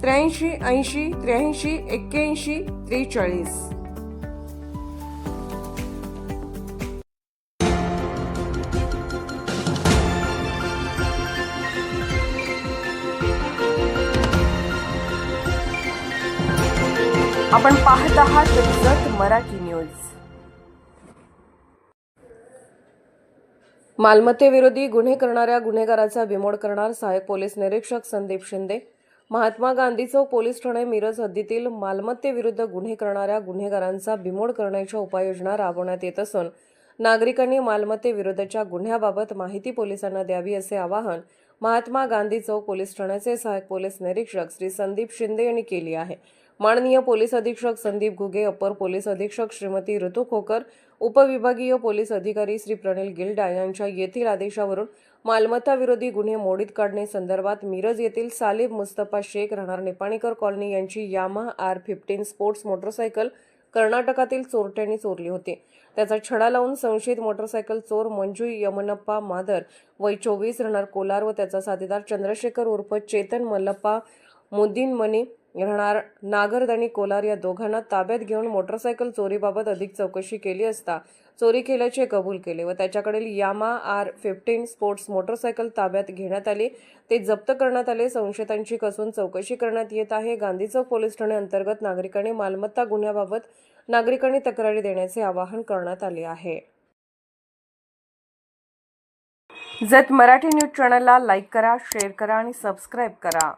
त्र्याऐंशी ऐंशी त्र्याऐंशी एक्क्याऐंशी त्रेचाळीस. आपण पाहत आहात जत मराठी न्यूज. मालमत्तेविरोधी गुन्हे करणाऱ्या गुन्हेगाराचा बिमोड करणार सहाय्यक पोलीस निरीक्षक संदीप शिंदे. महात्मा गांधी चौक पोलीस ठाणे मिरज हद्दीतील मालमत्तेविरुद्ध गुन्हे करणाऱ्या गुन्हेगारांचा बिमोड करण्याच्या उपाययोजना राबवण्यात येत असून नागरिकांनी मालमत्तेविरुद्धच्या गुन्ह्याबाबत माहिती पोलिसांना द्यावी असे आवाहन महात्मा गांधी चौक पोलीस ठाण्याचे सहाय्यक पोलीस निरीक्षक श्री संदीप शिंदे यांनी केली आहे. माननीय पोलीस अधीक्षक संदीप घुगे अपर पोलीस अधीक्षक श्रीमती ऋतू खोकर उपविभागीय पोलीस अधिकारी श्री प्रणिल गिल्डा यांच्या येथील आदेशावरून मालमत्ता विरोधी गुन्हे मोडीत काढणे संदर्भात मिरज येथील सालिब मुस्तफा शेख राहणार निपाणीकर कॉलनी यांची Yamaha R fifteen sports motorcycle कर्नाटकातील चोरट्यांनी चोरली होती. त्याचा छडा लावून संशयित मोटरसायकल चोर मंजू यमनप्पा मादर वय चोवीस राहणार कोलार व त्याचा साथीदार चंद्रशेखर उर्फ चेतन मल्लप्पा मुद्दीन मनी राहणार. नागरदणी कोलार या दोघांना ताब्यात घेऊन मोटरसायकल चोरीबाबत अधिक चौकशी केली असता चोरी केल्याचे कबूल केले व त्याच्याकडील Yamaha R fifteen sports motorcycle ताब्यात घेण्यात आली. ते जप्त करण्यात आले. संशयितांची कसून चौकशी करण्यात येत आहे. गांधी चौक पोलीस ठाणे अंतर्गत नागरिकांनी मालमत्ता गुन्ह्याबाबत नागरिकांनी तक्रारी देण्याचे आवाहन करण्यात आले आहे. जत मराठी न्यूज चॅनलला लाईक करा शेअर करा आणि सबस्क्राईब करा.